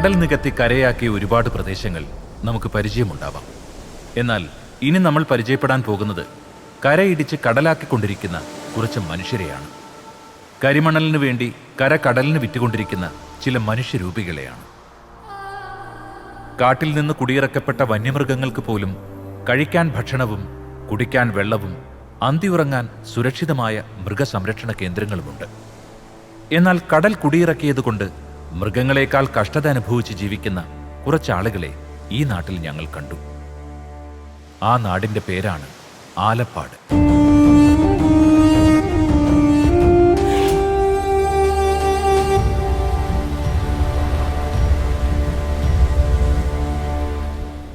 കടൽ നികത്തി കരയാക്കിയ ഒരുപാട് പ്രദേശങ്ങൾ നമുക്ക് പരിചയമുണ്ടാവാം. എന്നാൽ ഇനി നമ്മൾ പരിചയപ്പെടാൻ പോകുന്നത് കരയിടിച്ച് കടലാക്കിക്കൊണ്ടിരിക്കുന്ന കുറച്ച് മനുഷ്യരെയാണ്. കരിമണലിന് വേണ്ടി കര കടലിന് വിറ്റുകൊണ്ടിരിക്കുന്ന ചില മനുഷ്യരൂപികളെയാണ്. കാട്ടിൽ നിന്ന് കുടിയിറക്കപ്പെട്ട വന്യമൃഗങ്ങൾക്ക് പോലും കഴിക്കാൻ ഭക്ഷണവും കുടിക്കാൻ വെള്ളവും അന്തിയുറങ്ങാൻ സുരക്ഷിതമായ മൃഗസംരക്ഷണ കേന്ദ്രങ്ങളുമുണ്ട്. എന്നാൽ കടൽ കുടിയിറക്കിയതുകൊണ്ട് മൃഗങ്ങളെക്കാൾ കഷ്ടത അനുഭവിച്ച് ജീവിക്കുന്ന കുറച്ചാളുകളെ ഈ നാട്ടിൽ ഞങ്ങൾ കണ്ടു. ആ നാടിന്റെ പേരാണ് ആലപ്പാട്.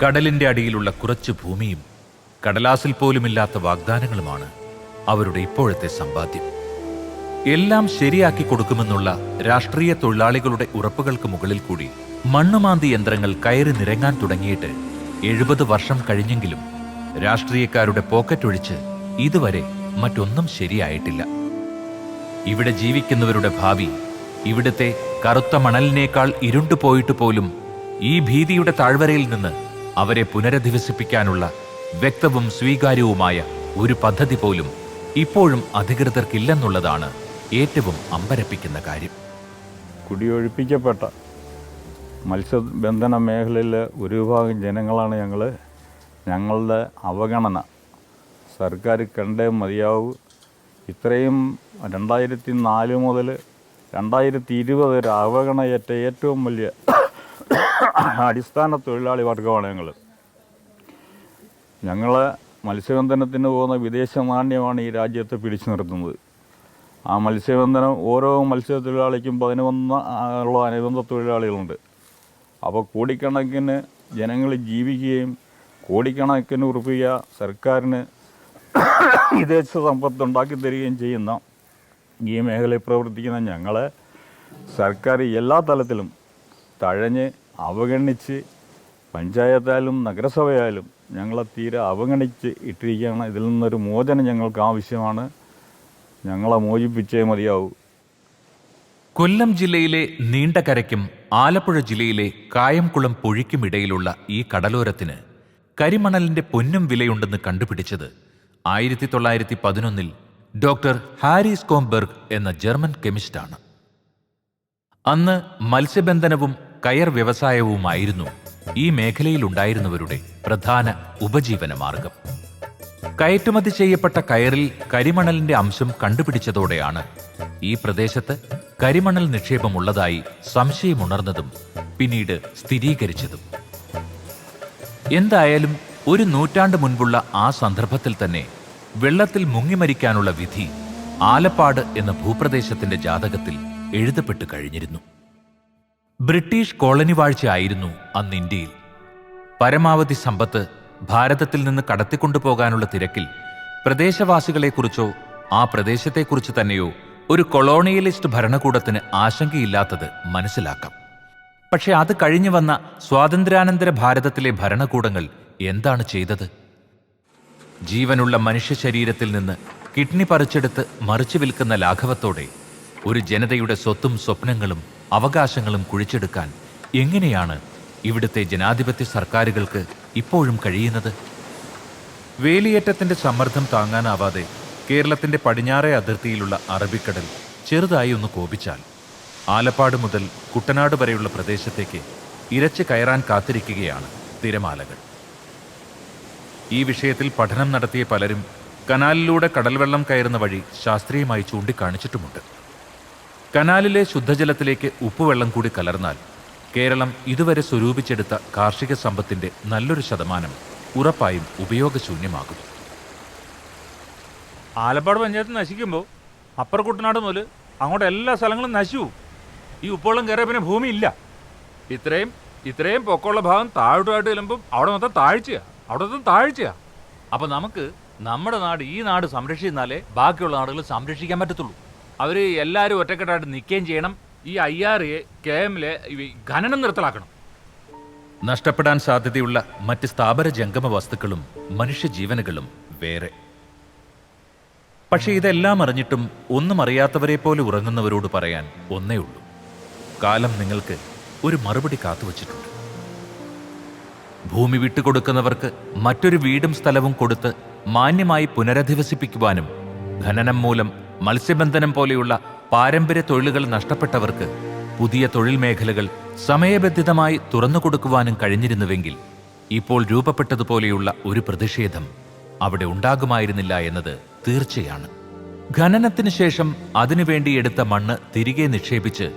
കടലിന്റെ അടിയിലുള്ള കുറച്ച് ഭൂമിയും കടലാസിൽ പോലുമില്ലാത്ത വാഗ്ദാനങ്ങളുമാണ് അവരുടെ ഇപ്പോഴത്തെ സമ്പാദ്യം. എല്ലാം ശരിയാക്കി കൊടുക്കുമെന്നുള്ള രാഷ്ട്രീയ തൊഴിലാളികളുടെ ഉറപ്പുകൾക്ക് മുകളിൽ കൂടി മണ്ണുമാന്തി യന്ത്രങ്ങൾ കയറി നിരങ്ങാൻ തുടങ്ങിയിട്ട് എഴുപത് വർഷം കഴിഞ്ഞെങ്കിലും രാഷ്ട്രീയക്കാരുടെ പോക്കറ്റ് ഒഴിച്ച് ഇതുവരെ മറ്റൊന്നും ശരിയായിട്ടില്ല. ഇവിടെ ജീവിക്കുന്നവരുടെ ഭാവി ഇവിടുത്തെ കറുത്ത മണലിനേക്കാൾ ഇരുണ്ടുപോയിട്ട് പോലും ഈ ഭീതിയുടെ താഴ്വരയിൽ നിന്ന് അവരെ പുനരധിവസിപ്പിക്കാനുള്ള വ്യക്തവും സ്വീകാര്യവുമായ ഒരു പദ്ധതി പോലും ഇപ്പോഴും അധികൃതർക്കില്ലെന്നുള്ളതാണ് ഏറ്റവും അമ്പരപ്പിക്കുന്ന കാര്യം. കുടിയൊഴിപ്പിക്കപ്പെട്ട മത്സ്യബന്ധന മേഖലയിലെ ഒരു വിഭാഗം ജനങ്ങളാണ് ഞങ്ങൾ ഞങ്ങളുടെ അവഗണന സർക്കാർ കണ്ടേ മതിയാവൂ. ഇത്രയും രണ്ടായിരത്തി നാല് മുതൽ രണ്ടായിരത്തി ഇരുപത് വരെ അവഗണയേറ്റ ഏറ്റവും വലിയ അടിസ്ഥാന തൊഴിലാളി വർഗമാണ് ഞങ്ങൾ ഞങ്ങൾ മത്സ്യബന്ധനത്തിന് പോകുന്ന വിദേശ നാണ്യമാണ് ഈ രാജ്യത്തെ പിടിച്ചു നിർത്തുന്നത്. ആ മത്സ്യബന്ധനം ഓരോ മത്സ്യത്തൊഴിലാളിക്കും പതിനൊന്ന് ഉള്ള അനുബന്ധ തൊഴിലാളികളുണ്ട്. അപ്പോൾ കോടിക്കണക്കിന് ജനങ്ങൾ ജീവിക്കുകയും കോടിക്കണക്കിന് ഉറപ്പിക്കുക സർക്കാരിന് വിദേശ സമ്പത്ത് ഉണ്ടാക്കി തരികയും ചെയ്യുന്ന ഈ മേഖലയിൽ പ്രവർത്തിക്കുന്ന ഞങ്ങളെ സർക്കാർ എല്ലാ തലത്തിലും തഴഞ്ഞ് അവഗണിച്ച് പഞ്ചായത്തായാലും നഗരസഭയായാലും ഞങ്ങളെ തീരെ അവഗണിച്ച് ഇട്ടിരിക്കുകയാണ്. ഇതിൽ നിന്നൊരു മോചനം ഞങ്ങൾക്ക് ആവശ്യമാണ്. ഞങ്ങളെ മോചിപ്പിച്ചേ മതിയാവൂ. കൊല്ലം ജില്ലയിലെ നീണ്ടകരയ്ക്കും ആലപ്പുഴ ജില്ലയിലെ കായംകുളം പുഴയ്ക്കുമിടയിലുള്ള ഈ കടലോരത്തിന് കരിമണലിന്റെ പൊന്നും വിലയുണ്ടെന്ന് കണ്ടുപിടിച്ചത് ആയിരത്തി തൊള്ളായിരത്തി പതിനൊന്നിൽ ഡോക്ടർ ഹാരിസ് കോംബെർഗ് എന്ന ജർമ്മൻ കെമിസ്റ്റാണ്. അന്ന് മത്സ്യബന്ധനവും കയർ വ്യവസായവുമായിരുന്നു ഈ മേഖലയിലുണ്ടായിരുന്നവരുടെ പ്രധാന ഉപജീവന മാർഗം കയറ്റുമതി ചെയ്യപ്പെട്ട കയറിൽ കരിമണലിന്റെ അംശം കണ്ടുപിടിച്ചതോടെയാണ്. ഈ പ്രദേശത്ത് കരിമണൽ നിക്ഷേപമുള്ളതായി സംശയമുണർന്നതും പിന്നീട് സ്ഥിരീകരിച്ചതും. എന്തായാലും ഒരു നൂറ്റാണ്ട് മുൻപുള്ള ആ സന്ദർഭത്തിൽ തന്നെ വെള്ളത്തിൽ മുങ്ങിമരിക്കാനുള്ള വിധി ആലപ്പാട് എന്ന ഭൂപ്രദേശത്തിന്റെ ജാതകത്തിൽ എഴുതപ്പെട്ടു കഴിഞ്ഞിരുന്നു. ബ്രിട്ടീഷ് കോളനി വാഴ്ചയായിരുന്നു അന്ന് ഇന്ത്യയിൽ. പരമാവധി സമ്പത്ത് ഭാരതത്തിൽ നിന്ന് കടത്തിക്കൊണ്ടുപോകാനുള്ള തിരക്കിൽ പ്രദേശവാസികളെക്കുറിച്ചോ ആ പ്രദേശത്തെക്കുറിച്ച് തന്നെയോ ഒരു കൊളോണിയലിസ്റ്റ് ഭരണകൂടത്തിന് ആശങ്കയില്ലാത്തത് മനസ്സിലാക്കാം. പക്ഷെ അത് കഴിഞ്ഞു വന്ന സ്വാതന്ത്ര്യാനന്തര ഭാരതത്തിലെ ഭരണകൂടങ്ങൾ എന്താണ് ചെയ്തത്? ജീവനുള്ള മനുഷ്യ ശരീരത്തിൽ നിന്ന് കിഡ്നി പറിച്ചെടുത്ത് മറിച്ചു വിൽക്കുന്ന ലാഘവത്തോടെ ഒരു ജനതയുടെ സ്വത്തും സ്വപ്നങ്ങളും അവകാശങ്ങളും കുഴിച്ചെടുക്കാൻ എങ്ങനെയാണ് ഇവിടുത്തെ ജനാധിപത്യ സർക്കാരുകൾക്ക് ഇപ്പോഴും കഴിയുന്നത്? വേലിയേറ്റത്തിന്റെ സമ്മർദ്ദം താങ്ങാനാവാതെ കേരളത്തിന്റെ പടിഞ്ഞാറേ അതിർത്തിയിലുള്ള അറബിക്കടൽ ചെറുതായി ഒന്ന് കോപിച്ചാൽ ആലപ്പാട് മുതൽ കുട്ടനാട് വരെയുള്ള പ്രദേശത്തേക്ക് ഇരച്ച് കയറാൻ കാത്തിരിക്കുകയാണ് തിരമാലകൾ. ഈ വിഷയത്തിൽ പഠനം നടത്തിയ പലരും കനാലിലൂടെ കടൽവെള്ളം കയറുന്ന വഴി ശാസ്ത്രീയമായി ചൂണ്ടിക്കാണിച്ചിട്ടുമുണ്ട്. കനാലിലെ ശുദ്ധജലത്തിലേക്ക് ഉപ്പുവെള്ളം കൂടി കലർന്നാൽ കേരളം ഇതുവരെ സ്വരൂപിച്ചെടുത്ത കാർഷിക സമ്പത്തിന്റെ നല്ലൊരു ശതമാനം ഉറപ്പായും ഉപയോഗശൂന്യമാകും. ആലപ്പാട് പഞ്ചായത്ത് നശിക്കുമ്പോൾ അപ്പർ കുട്ടനാട് മുതൽ അങ്ങോട്ട് എല്ലാ സ്ഥലങ്ങളും നശിവും ഈ ഉപ്പോളം കയറിയ പിന്നെ ഭൂമി ഇല്ല. ഇത്രയും ഇത്രയും പൊക്കമുള്ള ഭാഗം താഴോട്ടായിട്ട് ചെല്ലുമ്പോൾ അവിടെ മൊത്തം താഴ്ചയാ അവിടെ മൊത്തം താഴ്ചയാ അപ്പൊ നമുക്ക് നമ്മുടെ നാട് ഈ നാട് സംരക്ഷിച്ചാലേ ബാക്കിയുള്ള നാടുകൾ സംരക്ഷിക്കാൻ പറ്റത്തുള്ളൂ. അവർ എല്ലാവരും ഒറ്റക്കെട്ടായിട്ട് നിൽക്കുകയും ചെയ്യണം. ഈ ഐ ആർ എ കെ എമ്മിലെ ഖനനം നിർത്തലാക്കണം. നഷ്ടപ്പെടാൻ സാധ്യതയുള്ള മറ്റ് സ്ഥാപന ജംഗമ വസ്തുക്കളും മനുഷ്യജീവനുകളും വേറെ. പക്ഷെ ഇതെല്ലാം അറിഞ്ഞിട്ടും ഒന്നും അറിയാത്തവരെ പോലെ ഉറങ്ങുന്നവരോട് പറയാൻ ഒന്നേ ഉള്ളൂ. കാലം നിങ്ങൾക്ക് ഒരു മറുപടി കാത്തുവച്ചിട്ടുണ്ട് ഭൂമി വിട്ടുകൊടുക്കുന്നവർക്ക് മറ്റൊരു വീടും സ്ഥലവും കൊടുത്ത് മാന്യമായി പുനരധിവസിപ്പിക്കുവാനും ഖനനം മൂലം മത്സ്യബന്ധനം പോലെയുള്ള പാരമ്പര്യ തൊഴിലുകൾ നഷ്ടപ്പെട്ടവർക്ക് പുതിയ തൊഴിൽ മേഖലകൾ സമയബന്ധിതമായി തുറന്നുകൊടുക്കുവാനും കഴിഞ്ഞിരുന്നുവെങ്കിൽ ഇപ്പോൾ രൂപപ്പെട്ടതുപോലെയുള്ള ഒരു പ്രതിഷേധം അവിടെ ഉണ്ടാകുമായിരുന്നില്ല എന്നത് തീർച്ചയാണ്. ഖനനത്തിന് ശേഷം അതിനുവേണ്ടി എടുത്ത മണ്ണ് തിരികെ നിക്ഷേപിച്ച്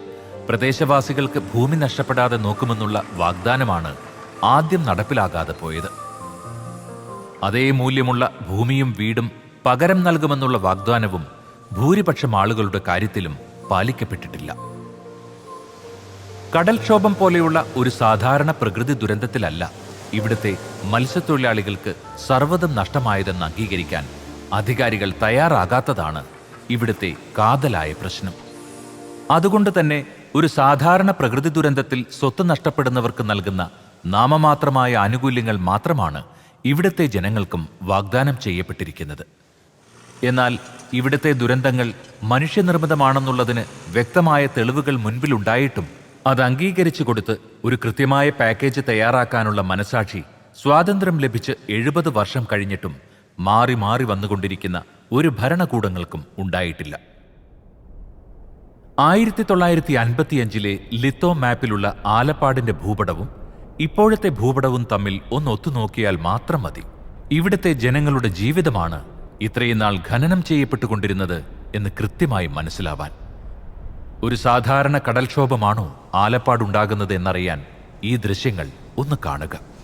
പ്രദേശവാസികൾക്ക് ഭൂമി നഷ്ടപ്പെടാതെ നോക്കുമെന്നുള്ള വാഗ്ദാനമാണ് ആദ്യം നടപ്പിലാകാതെ പോയത്. അതേ മൂല്യമുള്ള ഭൂമിയും വീടും പകരം നൽകുമെന്നുള്ള വാഗ്ദാനവും ഭൂരിപക്ഷം ആളുകളുടെ കാര്യത്തിലും പാലിക്കപ്പെട്ടിട്ടില്ല. കടൽക്ഷോഭം പോലെയുള്ള ഒരു സാധാരണ പ്രകൃതി ദുരന്തത്തിലല്ല ഇവിടുത്തെ മത്സ്യത്തൊഴിലാളികൾക്ക് സർവതും നഷ്ടമായതെന്ന് അംഗീകരിക്കാൻ അധികാരികൾ തയ്യാറാകാത്തതാണ് ഇവിടുത്തെ കാതലായ പ്രശ്നം. അതുകൊണ്ട് തന്നെ ഒരു സാധാരണ പ്രകൃതി ദുരന്തത്തിൽ സ്വത്ത് നഷ്ടപ്പെടുന്നവർക്ക് നൽകുന്ന നാമമാത്രമായ ആനുകൂല്യങ്ങൾ മാത്രമാണ് ഇവിടുത്തെ ജനങ്ങൾക്കും വാഗ്ദാനം ചെയ്യപ്പെട്ടിരിക്കുന്നത്. എന്നാൽ ഇവിടുത്തെ ദുരന്തങ്ങൾ മനുഷ്യനിർമ്മിതമാണെന്നുള്ളതിന് വ്യക്തമായ തെളിവുകൾ മുൻപിലുണ്ടായിട്ടും അത് അംഗീകരിച്ചു കൊടുത്ത് ഒരു കൃത്യമായ പാക്കേജ് തയ്യാറാക്കാനുള്ള മനസാക്ഷി സ്വാതന്ത്ര്യം ലഭിച്ച് എഴുപത് വർഷം കഴിഞ്ഞിട്ടും മാറി മാറി വന്നുകൊണ്ടിരിക്കുന്ന ഒരു ഭരണകൂടങ്ങൾക്കും ഉണ്ടായിട്ടില്ല. ആയിരത്തി തൊള്ളായിരത്തി അൻപത്തിയഞ്ചിലെ ലിത്തോ മാപ്പിലുള്ള ആലപ്പാടിന്റെ ഭൂപടവും ഇപ്പോഴത്തെ ഭൂപടവും തമ്മിൽ ഒന്ന് ഒത്തുനോക്കിയാൽ മാത്രം മതി. ഇവിടുത്തെ ജനങ്ങളുടെ ജീവിതമാണ് ഇത്രയും നാൾ ഖനനം ചെയ്യപ്പെട്ടുകൊണ്ടിരുന്നത് എന്ന് കൃത്യമായി മനസ്സിലാവാൻ. ഒരു സാധാരണ കടൽക്ഷോഭമാണോ ആലപ്പാടുണ്ടാകുന്നത് എന്നറിയാൻ ഈ ദൃശ്യങ്ങൾ ഒന്ന് കാണുക.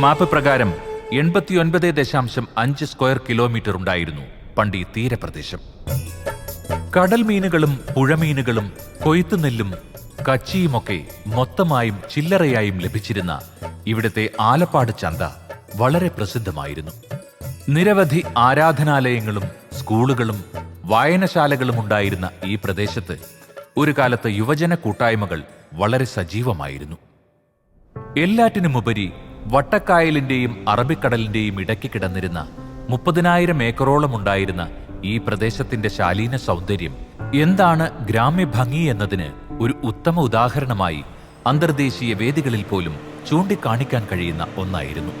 മാപ്പ് പ്രകാരം എൺപത്തിയൊൻപത് ദശാംശം അഞ്ച് സ്ക്വയർ കിലോമീറ്റർ ഉണ്ടായിരുന്നു പണ്ട് ഈ തീരപ്രദേശം. കടൽ മീനുകളും പുഴമീനുകളും കൊയ്ത്തുനെല്ലും കച്ചിയുമൊക്കെ മൊത്തമായും ചില്ലറയായും ലഭിച്ചിരുന്ന ഇവിടുത്തെ ആലപ്പാട് ചന്ത വളരെ പ്രസിദ്ധമായിരുന്നു. നിരവധി ആരാധനാലയങ്ങളും സ്കൂളുകളും വായനശാലകളും ഉണ്ടായിരുന്ന ഈ പ്രദേശത്ത് ഒരു കാലത്ത് യുവജന കൂട്ടായ്മകൾ വളരെ സജീവമായിരുന്നു. എല്ലാറ്റിനുമുപരി വട്ടക്കായലിന്റെയും അറബിക്കടലിന്റെയും ഇടയ്ക്ക് കിടന്നിരുന്ന മുപ്പതിനായിരം ഏക്കറോളം ഉണ്ടായിരുന്ന ഈ പ്രദേശത്തിന്റെ ശാലീന സൗന്ദര്യം എന്താണ് ഗ്രാമ്യഭംഗി എന്നതിന് ഒരു ഉത്തമ ഉദാഹരണമായി അന്തർദേശീയ വേദികളിൽ പോലും ചൂണ്ടിക്കാണിക്കാൻ കഴിയുന്ന ഒന്നായിരുന്നു.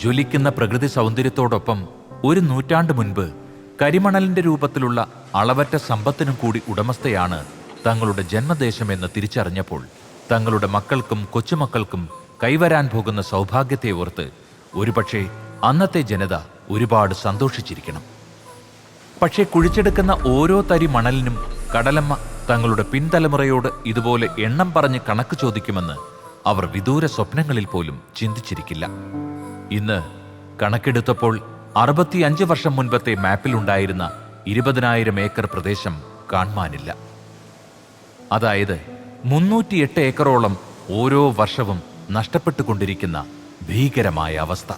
ജ്വലിക്കുന്ന പ്രകൃതി സൗന്ദര്യത്തോടൊപ്പം ഒരു നൂറ്റാണ്ട് മുൻപ് കരിമണലിന്റെ രൂപത്തിലുള്ള അളവറ്റ സമ്പത്തിനും കൂടി ഉടമസ്ഥയാണ് തങ്ങളുടെ ജന്മദേശമെന്ന് തിരിച്ചറിഞ്ഞപ്പോൾ തങ്ങളുടെ മക്കൾക്കും കൊച്ചുമക്കൾക്കും കൈവരാൻ പോകുന്ന സൗഭാഗ്യത്തെ ഓർത്ത് ഒരുപക്ഷെ അന്നത്തെ ജനത ഒരുപാട് സന്തോഷിച്ചിരിക്കണം. പക്ഷേ കുഴിച്ചെടുക്കുന്ന ഓരോ തരി മണലിനും കടലമ്മ തങ്ങളുടെ പിൻതലമുറയോട് ഇതുപോലെ എണ്ണം പറഞ്ഞ് കണക്ക് ചോദിക്കുമെന്ന് അവർ വിദൂര സ്വപ്നങ്ങളിൽ പോലും ചിന്തിച്ചിരിക്കില്ല. ഇന്ന് കണക്കെടുത്തപ്പോൾ അറുപത്തിയഞ്ച് വർഷം മുൻപത്തെ മാപ്പിലുണ്ടായിരുന്ന ഇരുപതിനായിരം ഏക്കർ പ്രദേശം കാണുവാനില്ല. അതായത് മുന്നൂറ്റിയെട്ട് ഏക്കറോളം ഓരോ വർഷവും നഷ്ടപ്പെട്ടുകൊണ്ടിരിക്കുന്ന ഭീകരമായ അവസ്ഥ.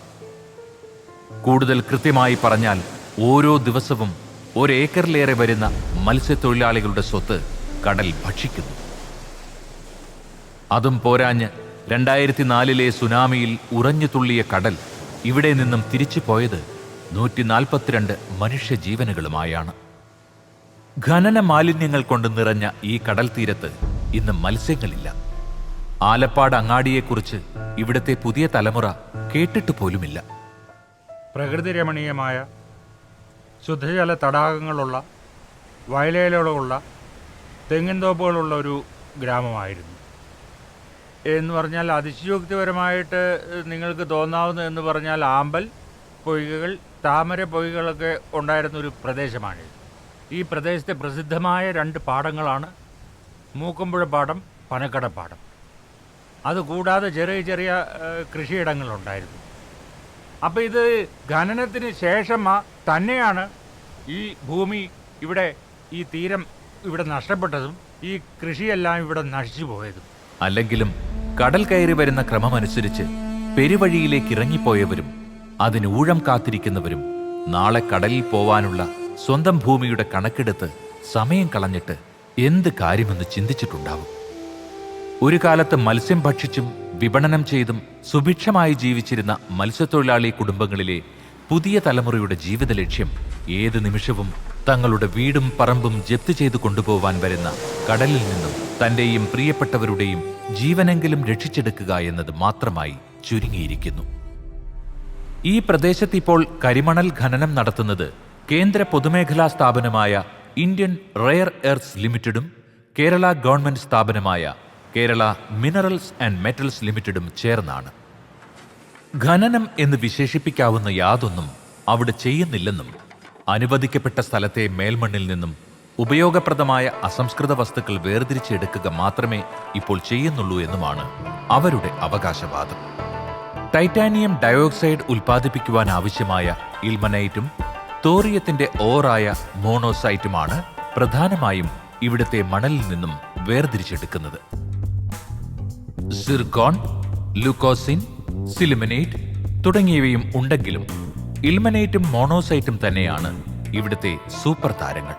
കൂടുതൽ കൃത്യമായി പറഞ്ഞാൽ ഓരോ ദിവസവും ഒരേക്കറിലേറെ വരുന്ന മത്സ്യത്തൊഴിലാളികളുടെ സ്വത്ത് കടൽ ഭക്ഷിക്കുന്നു. അതും പോരാഞ്ഞ് രണ്ടായിരത്തി നാലിലെ സുനാമിയിൽ ഉറഞ്ഞു തുള്ളിയ കടൽ ഇവിടെ നിന്നും തിരിച്ചു പോയത് നൂറ്റി നാൽപ്പത്തിരണ്ട് മനുഷ്യജീവനുകളുമായാണ്. ഖനന മാലിന്യങ്ങൾ കൊണ്ട് നിറഞ്ഞ ഈ കടൽ തീരത്ത് ഇന്ന് മത്സ്യങ്ങളില്ല. ആലപ്പാട് അങ്ങാടിയെക്കുറിച്ച് ഇവിടുത്തെ പുതിയ തലമുറ കേട്ടിട്ട് പോലുമില്ല. പ്രകൃതി രമണീയമായ ശുദ്ധജല തടാകങ്ങളുള്ള വയലേലകളുള്ള തെങ്ങിൻ തോപ്പുകളുള്ള ഒരു ഗ്രാമമായിരുന്നു. എന്ന് പറഞ്ഞാൽ അതിശയോക്തിപരമായിട്ട് നിങ്ങൾക്ക് തോന്നാവുന്ന എന്ന് പറഞ്ഞാൽ ആമ്പൽ പൊയ്കകൾ താമര ഉണ്ടായിരുന്ന ഒരു പ്രദേശമാണിത്. ഈ പ്രദേശത്തെ പ്രസിദ്ധമായ രണ്ട് പാടങ്ങളാണ് മൂക്കമ്പുഴ പാടം പനക്കട പാടം. അതുകൂടാതെ ചെറിയ ചെറിയ കൃഷിയിടങ്ങളുണ്ടായിരുന്നു. അപ്പോൾ ഇത് ഖനനത്തിന് ശേഷം തന്നെയാണ് ഈ ഭൂമി ഇവിടെ ഈ തീരം ഇവിടെ നഷ്ടപ്പെട്ടതും ഈ കൃഷിയെല്ലാം ഇവിടെ നശിച്ചു പോയതും. അല്ലെങ്കിലും കടൽ കയറി വരുന്ന ക്രമമനുസരിച്ച് പെരുവഴിയിലേക്ക് ഇറങ്ങിപ്പോയവരും അതിന് ഊഴം കാത്തിരിക്കുന്നവരും നാളെ കടലിൽ പോവാനുള്ള സ്വന്തം ഭൂമിയുടെ കണക്കെടുത്ത് സമയം കളഞ്ഞിട്ട് എന്ത് കാര്യമെന്ന് ചിന്തിച്ചിട്ടുണ്ടാവും? ഒരു കാലത്ത് മത്സ്യം ഭക്ഷിച്ചും വിപണനം ചെയ്തും സുഭിക്ഷമായി ജീവിച്ചിരുന്ന മത്സ്യത്തൊഴിലാളി കുടുംബങ്ങളിലെ പുതിയ തലമുറയുടെ ജീവിത ലക്ഷ്യം ഏത് നിമിഷവും തങ്ങളുടെ വീടും പറമ്പും ജപ്തി ചെയ്തു കൊണ്ടുപോവാൻ വരുന്ന കടലിൽ നിന്നും തന്റെയും പ്രിയപ്പെട്ടവരുടെയും ജീവനെങ്കിലും രക്ഷിച്ചെടുക്കുക എന്നത് മാത്രമായി ചുരുങ്ങിയിരിക്കുന്നു. ഈ പ്രദേശത്ത് ഇപ്പോൾ കരിമണൽ ഖനനം നടത്തുന്നത് കേന്ദ്ര പൊതുമേഖലാ സ്ഥാപനമായ ഇന്ത്യൻ റെയർ എർത്ത്സ് ലിമിറ്റഡും കേരള ഗവൺമെന്റ് സ്ഥാപനമായ കേരള മിനറൽസ് ആൻഡ് മെറ്റൽസ് ലിമിറ്റഡും ചേർന്നാണ്. ഖനനം എന്ന് വിശേഷിപ്പിക്കാവുന്ന യാതൊന്നും അവിടെ ചെയ്യുന്നില്ലെന്നും അനുവദിക്കപ്പെട്ട സ്ഥലത്തെ മേൽമണ്ണിൽ നിന്നും ഉപയോഗപ്രദമായ അസംസ്കൃത വസ്തുക്കൾ വേർതിരിച്ചെടുക്കുക മാത്രമേ ഇപ്പോൾ ചെയ്യുന്നുള്ളൂ എന്നുമാണ് അവരുടെ അവകാശവാദം. ടൈറ്റാനിയം ഡയോക്സൈഡ് ഉൽപ്പാദിപ്പിക്കുവാൻ ആവശ്യമായ ഇൽമനൈറ്റും തോറിയത്തിന്റെ ഓറായ മോണോസൈറ്റുമാണ് പ്രധാനമായും ഇവിടുത്തെ മണലിൽ നിന്നും വേർതിരിച്ചെടുക്കുന്നത്. സിർക്കോൺ ലുക്കോസിൻ സിലിമിനേറ്റ് തുടങ്ങിയവയും ഉണ്ടെങ്കിലും ഇൽമനേറ്റും മോണോസൈറ്റും തന്നെയാണ് ഇവിടുത്തെ സൂപ്പർ താരങ്ങൾ.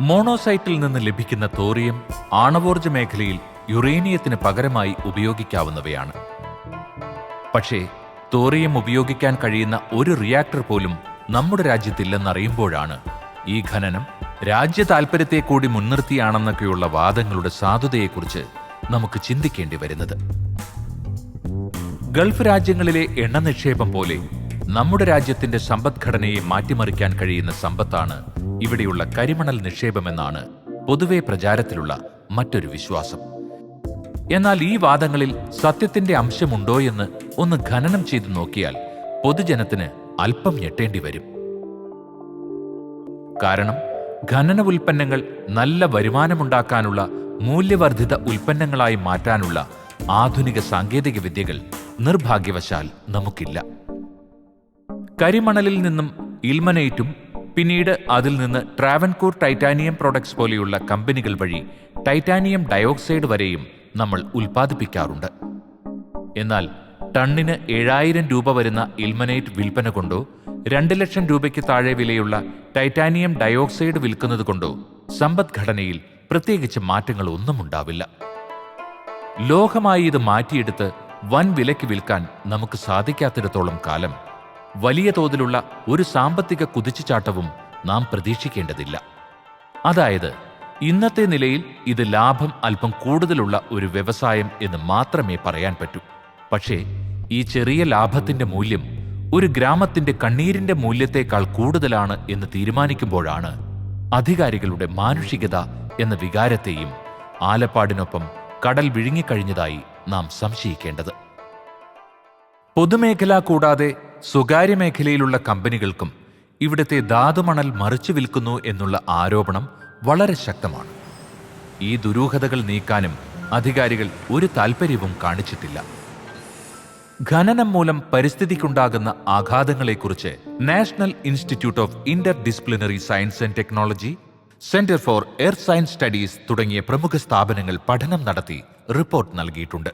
മോണോസൈറ്റിൽ നിന്ന് ലഭിക്കുന്ന തോറിയം ആണവോർജ മേഖലയിൽ യുറേനിയത്തിന് പകരമായി ഉപയോഗിക്കാവുന്നവയാണ്. പക്ഷേ തോറിയം ഉപയോഗിക്കാൻ കഴിയുന്ന ഒരു റിയാക്ടർ പോലും നമ്മുടെ രാജ്യത്തില്ലെന്നറിയുമ്പോഴാണ് ഈ ഖനനം രാജ്യ താൽപര്യത്തെ കൂടി മുൻനിർത്തിയാണെന്നൊക്കെയുള്ള വാദങ്ങളുടെ സാധുതയെക്കുറിച്ച് നമുക്ക് ചിന്തിക്കേണ്ടി വരുന്നത്. ഗൾഫ് രാജ്യങ്ങളിലെ എണ്ണ നിക്ഷേപം പോലെ നമ്മുടെ രാജ്യത്തിന്റെ സമ്പദ്ഘടനയെ മാറ്റിമറിക്കാൻ കഴിയുന്ന സമ്പത്താണ് ഇവിടെയുള്ള കരിമണൽ നിക്ഷേപമെന്നാണ് പൊതുവെ പ്രചാരത്തിലുള്ള മറ്റൊരു വിശ്വാസം. എന്നാൽ ഈ വാദങ്ങളിൽ സത്യത്തിന്റെ അംശമുണ്ടോ എന്ന് ഒന്ന് ഖനനം ചെയ്തു നോക്കിയാൽ പൊതുജനത്തിന് അല്പം ഞെട്ടേണ്ടി വരും. കാരണം ഖനന ഉൽപ്പന്നങ്ങൾ നല്ല വരുമാനമുണ്ടാക്കാനുള്ള മൂല്യവർദ്ധിത ഉൽപ്പന്നങ്ങളായി മാറ്റാനുള്ള ആധുനിക സാങ്കേതിക വിദ്യകൾ നിർഭാഗ്യവശാൽ നമുക്കില്ല. കരിമണലിൽ നിന്നും ഇൽമനേറ്റും പിന്നീട് അതിൽ നിന്ന് ട്രാവൻകൂർ ടൈറ്റാനിയം പ്രോഡക്ട്സ് പോലെയുള്ള കമ്പനികൾ വഴി ടൈറ്റാനിയം ഡയോക്സൈഡ് വരെയും നമ്മൾ ഉൽപ്പാദിപ്പിക്കാറുണ്ട്. എന്നാൽ ടണ്ണിന് ഏഴായിരം രൂപ വരുന്ന ഇൽമനേറ്റ് വിൽപ്പന കൊണ്ടോ രണ്ട് ലക്ഷം രൂപയ്ക്ക് താഴെ വിലയുള്ള ടൈറ്റാനിയം ഡയോക്സൈഡ് വിൽക്കുന്നത് കൊണ്ടോ സമ്പദ്ഘടനയിൽ പ്രത്യേകിച്ച് മാറ്റങ്ങൾ ഒന്നും ഉണ്ടാവില്ല. ലോകമായി ഇത് മാറ്റിയെടുത്ത് വൻ വിലയ്ക്ക് വിൽക്കാൻ നമുക്ക് സാധിക്കാത്തിടത്തോളം കാലം വലിയ തോതിലുള്ള ഒരു സാമ്പത്തിക കുതിച്ചുചാട്ടവും നാം പ്രതീക്ഷിക്കേണ്ടതില്ല. അതായത് ഇന്നത്തെ നിലയിൽ ഇത് ലാഭം അല്പം കൂടുതലുള്ള ഒരു വ്യവസായം എന്ന് മാത്രമേ പറയാൻ പറ്റൂ. പക്ഷേ ഈ ചെറിയ ലാഭത്തിന്റെ മൂല്യം ഒരു ഗ്രാമത്തിന്റെ കണ്ണീരിന്റെ മൂല്യത്തേക്കാൾ കൂടുതലാണ് എന്ന് തീരുമാനിക്കുമ്പോഴാണ് അധികാരികളുടെ മാനുഷികത എന്ന വികാരത്തെയും ആലപ്പാടിനൊപ്പം കടൽ വിഴുങ്ങിക്കഴിഞ്ഞതായി നാം സംശയിക്കേണ്ടത്. പൊതുമേഖല കൂടാതെ സ്വകാര്യ മേഖലയിലുള്ള കമ്പനികൾക്കും ഇവിടുത്തെ ധാതുമണൽ മറിച്ചു വിൽക്കുന്നു എന്നുള്ള ആരോപണം വളരെ ശക്തമാണ്. ഈ ദുരൂഹതകൾ നീക്കാനും അധികാരികൾ ഒരു താൽപ്പര്യവും കാണിച്ചിട്ടില്ല. ഖനനം മൂലം പരിസ്ഥിതിക്കുണ്ടാകുന്ന ആഘാതങ്ങളെക്കുറിച്ച് national institute of interdisciplinary science and technology centre for air science studies തുടങ്ങിയ പ്രമുഖ സ്ഥാപനങ്ങൾ പഠനം നടത്തി റിപ്പോർട്ട് നൽകിയിട്ടുണ്ട്.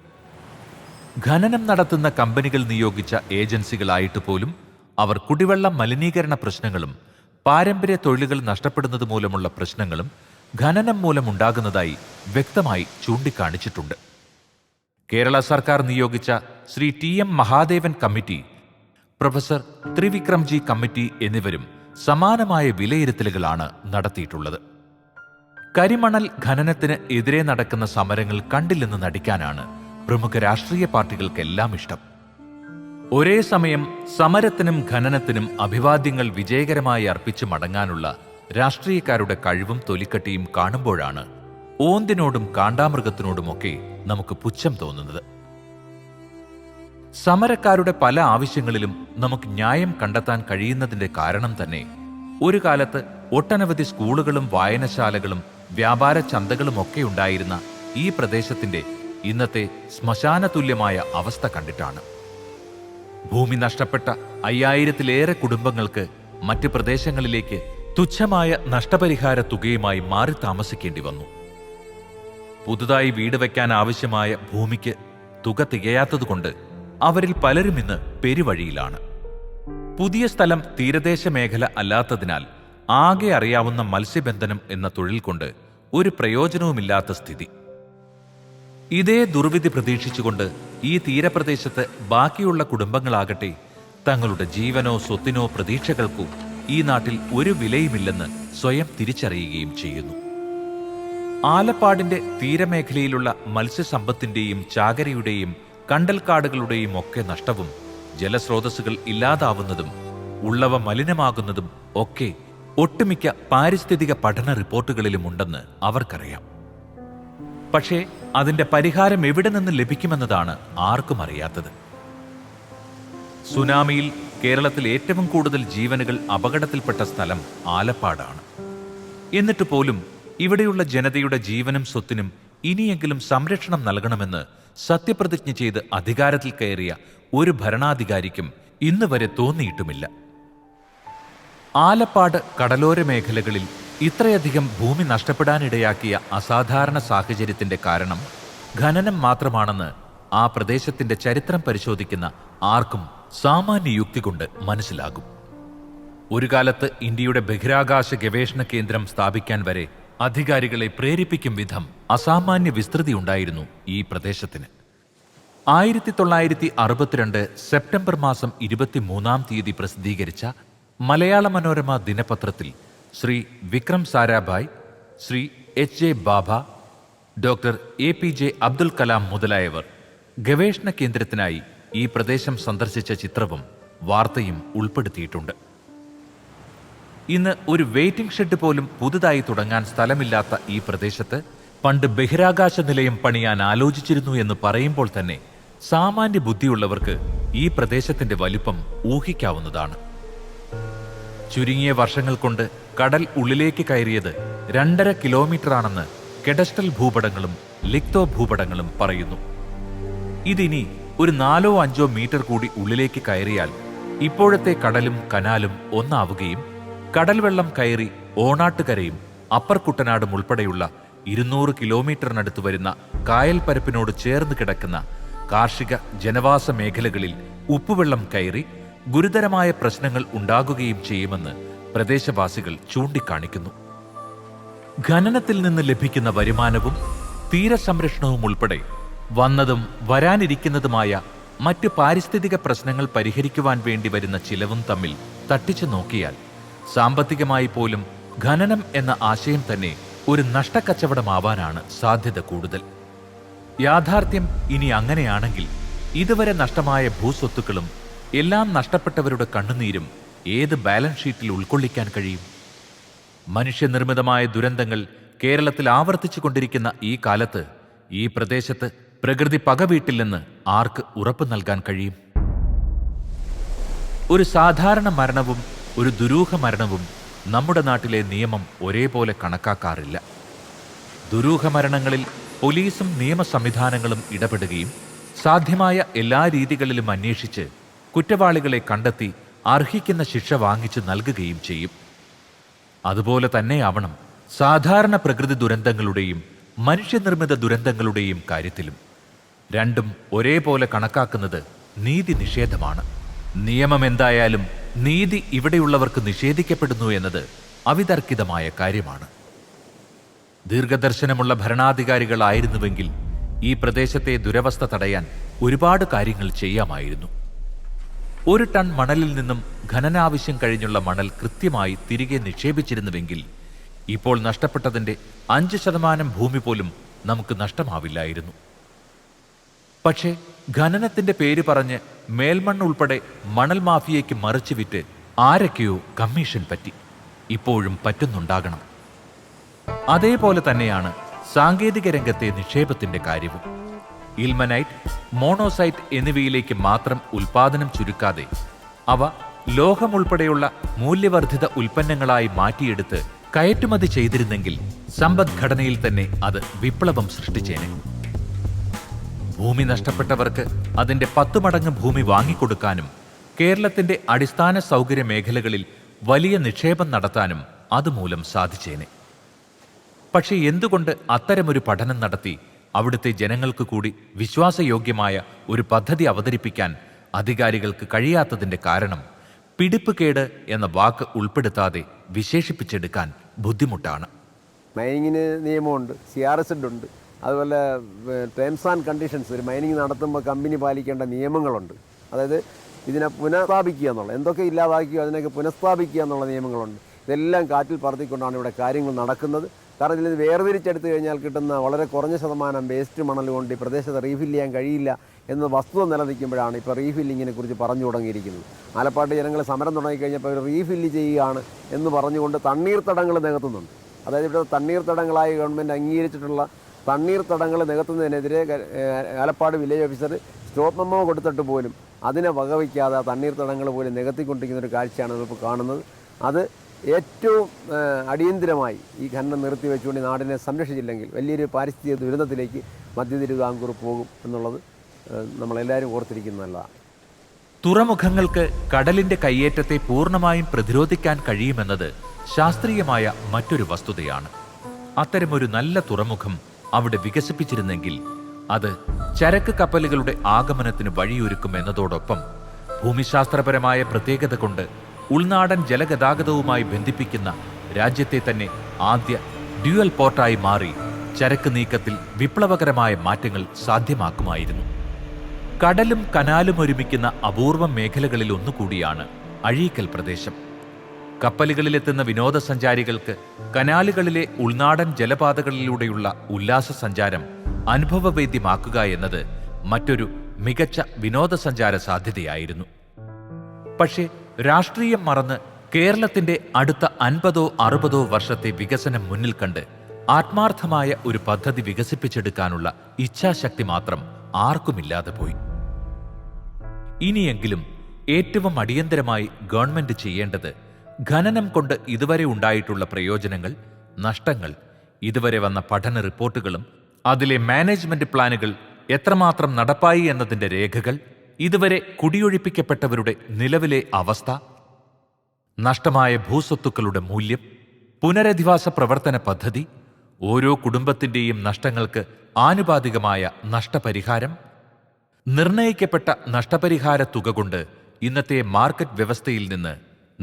ഖനനം നടത്തുന്ന കമ്പനികൾ നിയോഗിച്ച ഏജൻസികളായിട്ട് പോലും അവർ കുടിവെള്ള മലിനീകരണ പ്രശ്നങ്ങളും പാരമ്പര്യ തൊഴിലുകൾ നഷ്ടപ്പെടുന്നത് മൂലമുള്ള പ്രശ്നങ്ങളും ഖനനം മൂലമുണ്ടാകുന്നതായി വ്യക്തമായി ചൂണ്ടിക്കാണിച്ചിട്ടുണ്ട്. കേരള സർക്കാർ നിയോഗിച്ച Shri T M Mahadevan committee professor Trivikramji committee എന്നിവരും സമാനമായ വിലയിരുത്തലുകളാണ് നടത്തിയിട്ടുള്ളത്. കരിമണൽ ഖനനത്തിന് എതിരെ നടക്കുന്ന സമരങ്ങൾ കണ്ടില്ലെന്ന് നടിക്കാനാണ് പ്രമുഖ രാഷ്ട്രീയ പാർട്ടികൾക്കെല്ലാം ഇഷ്ടം. ഒരേ സമയം സമരത്തിനും ഖനനത്തിനും അഭിവാദ്യങ്ങൾ വിജയകരമായി അർപ്പിച്ചു മടങ്ങാനുള്ള രാഷ്ട്രീയക്കാരുടെ കഴിവും തൊലിക്കട്ടിയും കാണുമ്പോഴാണ് ഓന്തിനോടും കാണ്ടാമൃഗത്തിനോടുമൊക്കെ നമുക്ക് പുച്ഛം തോന്നുന്നത്. സമരക്കാരുടെ പല ആവശ്യങ്ങളിലും നമുക്ക് ന്യായം കണ്ടെത്താൻ കഴിയുന്നതിന്റെ കാരണം തന്നെ ഒരു കാലത്ത് ഒട്ടനവധി സ്കൂളുകളും വായനശാലകളും വ്യാപാര ചന്തകളും ഒക്കെ ഉണ്ടായിരുന്ന ഈ പ്രദേശത്തിന്റെ ഇന്നത്തെ ശ്മശാന തുല്യമായ അവസ്ഥ കണ്ടിട്ടാണ്. ഭൂമി നഷ്ടപ്പെട്ട അയ്യായിരത്തിലേറെ കുടുംബങ്ങൾക്ക് മറ്റ് പ്രദേശങ്ങളിലേക്ക് തുച്ഛമായ നഷ്ടപരിഹാര തുകയുമായി മാറി താമസിക്കേണ്ടി വന്നു. പുതുതായി വീട് വയ്ക്കാൻ ആവശ്യമായ ഭൂമിക്ക് തുക തികയാത്തതുകൊണ്ട് അവരിൽ പലരും ഇന്ന് പെരുവഴിയിലാണ്. പുതിയ സ്ഥലം തീരദേശ മേഖല അല്ലാത്തതിനാൽ ആകെ അറിയാവുന്ന മത്സ്യബന്ധനം എന്ന തൊഴിൽ കൊണ്ട് ഒരു പ്രയോജനവുമില്ലാത്ത സ്ഥിതി. ഇതേ ദുർവിധി പ്രതീക്ഷിച്ചുകൊണ്ട് ഈ തീരപ്രദേശത്ത് ബാക്കിയുള്ള കുടുംബങ്ങളാകട്ടെ തങ്ങളുടെ ജീവനോ സ്വത്തിനോ പ്രതീക്ഷകൾക്കോ ഈ നാട്ടിൽ ഒരു വിലയുമില്ലെന്ന് സ്വയം തിരിച്ചറിയുകയും ചെയ്യുന്നു. ആലപ്പാടിന്റെ തീരമേഖലയിലുള്ള മത്സ്യസമ്പത്തിന്റെയും ചാകരയുടെയും കണ്ടൽക്കാടുകളുടെയും ഒക്കെ നഷ്ടവും ജലസ്രോതസ്സുകൾ ഇല്ലാതാവുന്നതും ഉള്ളവ മലിനമാകുന്നതും ഒക്കെ ഒട്ടുമിക്ക പാരിസ്ഥിതിക പഠന റിപ്പോർട്ടുകളിലും ഉണ്ടെന്ന് അവർക്കറിയാം. പക്ഷേ അതിന്റെ പരിഹാരം എവിടെ നിന്ന് ലഭിക്കുമെന്നതാണ് ആർക്കും അറിയാത്തത്. സുനാമിയിൽ കേരളത്തിൽ ഏറ്റവും കൂടുതൽ ജീവനുകൾ അപകടത്തിൽപ്പെട്ട സ്ഥലം ആലപ്പാടാണ്. എന്നിട്ട് പോലും ഇവിടെയുള്ള ജനതയുടെ ജീവനും സ്വത്തിനും ഇനിയെങ്കിലും സംരക്ഷണം നൽകണമെന്ന് സത്യപ്രതിജ്ഞ ചെയ്ത് അധികാരത്തിൽ കയറിയ ഒരു ഭരണാധികാരിക്കും ഇന്ന് വരെ തോന്നിയിട്ടുമില്ല. ആലപ്പാട് കടലോര മേഖലകളിൽ ഇത്രയധികം ഭൂമി നഷ്ടപ്പെടാനിടയാക്കിയ അസാധാരണ സാഹചര്യത്തിന്റെ കാരണം ഖനനം മാത്രമാണെന്ന് ആ പ്രദേശത്തിന്റെ ചരിത്രം പരിശോധിക്കുന്ന ആർക്കും സാമാന്യ യുക്തി കൊണ്ട് മനസ്സിലാകും. ഒരു കാലത്ത് ഇന്ത്യയുടെ ബഹിരാകാശ ഗവേഷണ കേന്ദ്രം സ്ഥാപിക്കാൻ വരെ അധികാരികളെ പ്രേരിപ്പിക്കും വിധം അസാമാന്യ വിസ്തൃതി ഉണ്ടായിരുന്നു ഈ പ്രദേശത്തിന്. ആയിരത്തി തൊള്ളായിരത്തി അറുപത്തിരണ്ട് സെപ്റ്റംബർ മാസം ഇരുപത്തിമൂന്നാം തീയതി പ്രസിദ്ധീകരിച്ച Malayala Manorama ദിനപത്രത്തിൽ Shri Vikram Sarabhai Shri H J Bhabha doctor A P J Abdul Kalam മുതലായവർ ഗവേഷണ കേന്ദ്രത്തിനായി ഈ പ്രദേശം സന്ദർശിച്ച ചിത്രവും വാർത്തയും ഉൾപ്പെടുത്തിയിട്ടുണ്ട്. ഇന്ന് ഒരു വെയിറ്റിംഗ് ഷെഡ് പോലും പുതുതായി തുടങ്ങാൻ സ്ഥലമില്ലാത്ത ഈ പ്രദേശത്ത് പണ്ട് ബഹിരാകാശ നിലയം പണിയാൻ ആലോചിച്ചിരുന്നു എന്ന് പറയുമ്പോൾ തന്നെ സാമാന്യ ബുദ്ധിയുള്ളവർക്ക് ഈ പ്രദേശത്തിന്റെ വലിപ്പം ഊഹിക്കാവുന്നതാണ്. ചുരുങ്ങിയ വർഷങ്ങൾ കൊണ്ട് കടൽ ഉള്ളിലേക്ക് കയറിയത് രണ്ടര കിലോമീറ്ററാണെന്ന് കെഡസ്റ്റൽ ഭൂപടങ്ങളും ലിക്തോ ഭൂപടങ്ങളും പറയുന്നു. ഇതിനി ഒരു നാലോ അഞ്ചോ മീറ്റർ കൂടി ഉള്ളിലേക്ക് കയറിയാൽ ഇപ്പോഴത്തെ കടലും കനാലും ഒന്നാവുകയും കടൽവെള്ളം കയറി ഓണാട്ടുകരയും അപ്പർ കുട്ടനാടും ഉൾപ്പെടെയുള്ള ഇരുന്നൂറ് കിലോമീറ്ററിനടുത്ത് വരുന്ന കായൽ പരപ്പിനോട് ചേർന്ന് കിടക്കുന്ന കാർഷിക ജനവാസ മേഖലകളിൽ ഉപ്പുവെള്ളം കയറി ഗുരുതരമായ പ്രശ്നങ്ങൾ ഉണ്ടാകുകയും ചെയ്യുമെന്ന് പ്രദേശവാസികൾ ചൂണ്ടിക്കാണിക്കുന്നു. ഖനനത്തിൽ നിന്ന് ലഭിക്കുന്ന വരുമാനവും തീരസംരക്ഷണവും ഉൾപ്പെടെ വന്നതും വരാനിരിക്കുന്നതുമായ മറ്റ് പാരിസ്ഥിതിക പ്രശ്നങ്ങൾ പരിഹരിക്കുവാൻ വേണ്ടി വരുന്ന ചിലവും തമ്മിൽ തട്ടിച്ചു നോക്കിയാൽ സാമ്പത്തികമായി പോലും ഖനനം എന്ന ആശയം തന്നെ ഒരു നഷ്ടക്കച്ചവടമാവാനാണ് സാധ്യത കൂടുതൽ. യാഥാർത്ഥ്യം ഇനി അങ്ങനെയാണെങ്കിൽ ഇതുവരെ നഷ്ടമായ ഭൂസ്വത്തുക്കളും എല്ലാം നഷ്ടപ്പെട്ടവരുടെ കണ്ണുനീരും ഏത് ബാലൻസ് ഷീറ്റിൽ ഉൾക്കൊള്ളിക്കാൻ കഴിയും? മനുഷ്യനിർമ്മിതമായ ദുരന്തങ്ങൾ കേരളത്തിൽ ആവർത്തിച്ചു കൊണ്ടിരിക്കുന്ന ഈ കാലത്ത് ഈ പ്രദേശത്ത് പ്രകൃതി പകവീട്ടില്ലെന്ന് ആർക്ക് ഉറപ്പു നൽകാൻ കഴിയും? ഒരു സാധാരണ മരണവും ഒരു ദുരൂഹ മരണവും നമ്മുടെ നാട്ടിലെ നിയമം ഒരേപോലെ കണക്കാക്കാറില്ല. ദുരൂഹമരണങ്ങളിൽ പോലീസും നിയമ സംവിധാനങ്ങളും ഇടപെടുകയും സാധ്യമായ എല്ലാ രീതികളിലും അന്വേഷിച്ച് കുറ്റവാളികളെ കണ്ടെത്തി അർഹിക്കുന്ന ശിക്ഷ വാങ്ങിച്ച് നൽകുകയും ചെയ്യും. അതുപോലെ തന്നെയാവണം സാധാരണ പ്രകൃതി ദുരന്തങ്ങളുടെയും മനുഷ്യനിർമ്മിത ദുരന്തങ്ങളുടെയും കാര്യത്തിലും. രണ്ടും ഒരേപോലെ കണക്കാക്കുന്നത് നീതി നിഷേധമാണ്. നിയമം എന്തായാലും നീതി ഇവിടെയുള്ളവർക്ക് നിഷേധിക്കപ്പെടുന്നു എന്നത് അവിതർക്കിതമായ കാര്യമാണ്. ദീർഘദർശനമുള്ള ഭരണാധികാരികളായിരുന്നുവെങ്കിൽ ഈ പ്രദേശത്തെ ദുരവസ്ഥ തടയാൻ ഒരുപാട് കാര്യങ്ങൾ ചെയ്യാമായിരുന്നു. ഒരു ടൺ മണലിൽ നിന്നും ഖനനാവശ്യം കഴിഞ്ഞുള്ള മണൽ കൃത്യമായി തിരികെ നിക്ഷേപിച്ചിരുന്നുവെങ്കിൽ ഇപ്പോൾ നഷ്ടപ്പെട്ടതിന്റെ അഞ്ച് ശതമാനം ഭൂമി പോലും നമുക്ക് നഷ്ടമാവില്ലായിരുന്നു. പക്ഷേ ഖനനത്തിന്റെ പേര് പറഞ്ഞ് മേൽമണ്ണ് ഉൾപ്പെടെ മണൽ മാഫിയയ്ക്ക് മറിച്ചു വിറ്റ് ആരൊക്കെയോ കമ്മീഷൻ പറ്റി. ഇപ്പോഴും പറ്റുന്നുണ്ടാകണം. അതേപോലെ തന്നെയാണ് സാങ്കേതിക രംഗത്തെ നിക്ഷേപത്തിന്റെ കാര്യവും. ഇൽമനൈറ്റ് മോണോസൈറ്റ് എന്നിവയിലേക്ക് മാത്രം ഉൽപാദനം ചുരുക്കാതെ അവ ലോഹമുൾപ്പെടെയുള്ള മൂല്യവർദ്ധിത ഉൽപ്പന്നങ്ങളായി മാറ്റിയെടുത്ത് കയറ്റുമതി ചെയ്തിരുന്നെങ്കിൽ സമ്പദ്ഘടനയിൽ തന്നെ അത് വിപ്ലവം സൃഷ്ടിച്ചേനെ. ഭൂമി നഷ്ടപ്പെട്ടവർക്ക് അതിന്റെ പത്തു മടങ്ങ് ഭൂമി വാങ്ങിക്കൊടുക്കാനും കേരളത്തിന്റെ അടിസ്ഥാന സൗകര്യ മേഖലകളിൽ വലിയ നിക്ഷേപം നടത്താനും അതുമൂലം സാധിച്ചേനെ. പക്ഷേ എന്തുകൊണ്ട് അത്തരമൊരു പഠനം നടത്തി അവിടുത്തെ ജനങ്ങൾക്ക് കൂടി വിശ്വാസയോഗ്യമായ ഒരു പദ്ധതി അവതരിപ്പിക്കാൻ അധികാരികൾക്ക് കഴിയാത്തതിന്റെ കാരണം പിടിപ്പുകേട് എന്ന വാക്ക് ഉൾപ്പെടുത്താതെ വിശേഷിപ്പിച്ചെടുക്കാൻ ബുദ്ധിമുട്ടാണ്. മൈനിങ്ങിന് നിയമമുണ്ട് സി ആർ എസ് ഉണ്ട് അതുപോലെ ടേംസ് ആൻഡ് കണ്ടീഷൻസ് ഒരു മൈനിങ് നടത്തുമ്പോൾ കമ്പനി പാലിക്കേണ്ട നിയമങ്ങളുണ്ട്. അതായത് ഇതിനെ പുനഃസ്ഥാപിക്കുക എന്നുള്ളത്. എന്തൊക്കെ ഇല്ലാതാക്കിയോ അതിനൊക്കെ പുനഃസ്ഥാപിക്കുക എന്നുള്ള നിയമങ്ങളുണ്ട്. ഇതെല്ലാം കാറ്റിൽ പറത്തിക്കൊണ്ടാണ് ഇവിടെ കാര്യങ്ങൾ നടക്കുന്നത്. കാരണം ഇതിൽ വേർതിരിച്ചെടുത്തു കഴിഞ്ഞാൽ കിട്ടുന്ന വളരെ കുറഞ്ഞ ശതമാനം വേസ്റ്റ് മണൽ കൊണ്ട് ഈ പ്രദേശത്ത് റീഫിൽ ചെയ്യാൻ കഴിയില്ല എന്ന വസ്തുത നിലനിൽക്കുമ്പോഴാണ് ഇപ്പോൾ റീഫില്ലിങ്ങിനെ കുറിച്ച് പറഞ്ഞു തുടങ്ങിയിരിക്കുന്നത്. ആലപ്പാട്ട് ജനങ്ങൾ സമരം തുടങ്ങിക്കഴിഞ്ഞപ്പോൾ അവർ റീഫില്ല് ചെയ്യുകയാണ് എന്ന് പറഞ്ഞുകൊണ്ട് തണ്ണീർത്തടങ്ങൾ നികത്തുന്നുണ്ട്. അതായത് ഇവിടെ തണ്ണീർത്തടങ്ങളായി ഗവൺമെന്റ് അംഗീകരിച്ചിട്ടുള്ള തണ്ണീർത്തടങ്ങൾ നികത്തുന്നതിനെതിരെ ക- ഏഹ് Alappad village officer stop memo കൊടുത്തിട്ട് പോലും അതിനെ വകവയ്ക്കാതെ തണ്ണീർ തടങ്ങൾ പോലും നികത്തിക്കൊണ്ടിരിക്കുന്ന ഒരു കാഴ്ചയാണ് നമ്മളിപ്പോൾ കാണുന്നത്. അത് ഏറ്റവും അടിയന്തിരമായി ഈ ഖനനം നിർത്തി വെച്ചുകൊണ്ട് നാടിനെ സംരക്ഷിച്ചില്ലെങ്കിൽ വലിയൊരു പാരിസ്ഥിതിക ദുരന്തത്തിലേക്ക് മധ്യ തിരുവിതാംകൂർ പോകും എന്നുള്ളത് നമ്മളെല്ലാവരും ഓർത്തിരിക്കുന്നതല്ലതാണ് തുറമുഖങ്ങൾക്ക് കടലിന്റെ കയ്യേറ്റത്തെ പൂർണമായും പ്രതിരോധിക്കാൻ കഴിയുമെന്നത് ശാസ്ത്രീയമായ മറ്റൊരു വസ്തുതയാണ്. അത്തരമൊരു നല്ല തുറമുഖം അവിടെ വികസിപ്പിച്ചിരുന്നെങ്കിൽ അത് ചരക്ക് കപ്പലുകളുടെ ആഗമനത്തിന് വഴിയൊരുക്കും എന്നതോടൊപ്പം ഭൂമിശാസ്ത്രപരമായ പ്രത്യേകത കൊണ്ട് ഉൾനാടൻ ജലഗതാഗതവുമായി ബന്ധിപ്പിക്കുന്ന രാജ്യത്തെ തന്നെ ആദ്യ ഡ്യുവൽ പോർട്ടായി മാറി ചരക്ക് നീക്കത്തിൽ വിപ്ലവകരമായ മാറ്റങ്ങൾ സാധ്യമാക്കുമായിരുന്നു. കടലും കനാലും ഒരുമിക്കുന്ന അപൂർവ മേഖലകളിൽ ഒന്നുകൂടിയാണ് അഴീക്കൽ പ്രദേശം. കപ്പലുകളിലെത്തുന്ന വിനോദസഞ്ചാരികൾക്ക് കനാലുകളിലെ ഉൾനാടൻ ജലപാതകളിലൂടെയുള്ള ഉല്ലാസ സഞ്ചാരം അനുഭവവേദ്യമാക്കുക എന്നത് മറ്റൊരു മികച്ച വിനോദസഞ്ചാര സാധ്യതയായിരുന്നു. പക്ഷേ രാഷ്ട്രീയം മറന്ന് കേരളത്തിന്റെ അടുത്ത അൻപതോ അറുപതോ വർഷത്തെ വികസനം മുന്നിൽ കണ്ട് ആത്മാർത്ഥമായ ഒരു പദ്ധതി വികസിപ്പിച്ചെടുക്കാനുള്ള ഇച്ഛാശക്തി മാത്രം ആർക്കുമില്ലാതെ പോയി. ഇനിയെങ്കിലും ഏറ്റവും അടിയന്തരമായി ഗവൺമെന്റ് ചെയ്യേണ്ടത് ഖനനം കൊണ്ട് ഇതുവരെ ഉണ്ടായിട്ടുള്ള പ്രയോജനങ്ങൾ നഷ്ടങ്ങൾ ഇതുവരെ വന്ന പഠന റിപ്പോർട്ടുകളും അതിലെ മാനേജ്മെന്റ് പ്ലാനുകൾ എത്രമാത്രം നടപ്പായി എന്നതിന്റെ രേഖകൾ ഇതുവരെ കുടിയൊഴിപ്പിക്കപ്പെട്ടവരുടെ നിലവിലെ അവസ്ഥ നഷ്ടമായ ഭൂസ്വത്തുക്കളുടെ മൂല്യം പുനരധിവാസ പ്രവർത്തന പദ്ധതി ഓരോ കുടുംബത്തിന്റെയും നഷ്ടങ്ങൾക്ക് ആനുപാതികമായ നഷ്ടപരിഹാരം നിർണയിക്കപ്പെട്ട നഷ്ടപരിഹാര തുക കൊണ്ട് ഇന്നത്തെ മാർക്കറ്റ് വ്യവസ്ഥയിൽ നിന്ന്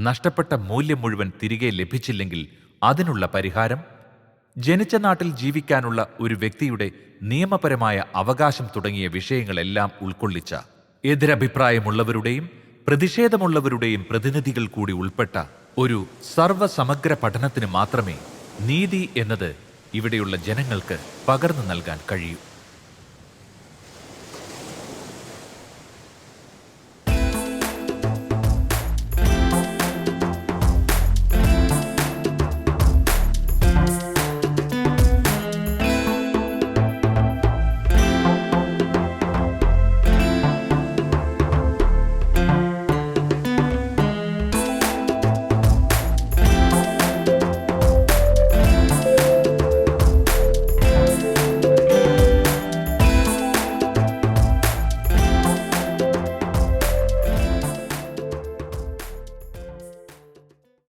നഷ്ടപ്പെട്ട മൂല്യം മുഴുവൻ തിരികെ ലഭിച്ചില്ലെങ്കിൽ അതിനുള്ള പരിഹാരം? ജനിച്ച നാട്ടിൽ ജീവിക്കാനുള്ള ഒരു വ്യക്തിയുടെ നിയമപരമായ അവകാശം തുടങ്ങിയ വിഷയങ്ങളെല്ലാം ഉൾക്കൊള്ളിച്ച എതിരഭിപ്രായമുള്ളവരുടെയും പ്രതിഷേധമുള്ളവരുടെയും പ്രതിനിധികൾ കൂടി ഉൾപ്പെട്ട ഒരു സർവസമഗ്ര പഠനത്തിന് മാത്രമേ നീതി എന്നത് ഇവിടെയുള്ള ജനങ്ങൾക്ക് പകർന്നു നൽകാൻ കഴിയൂ.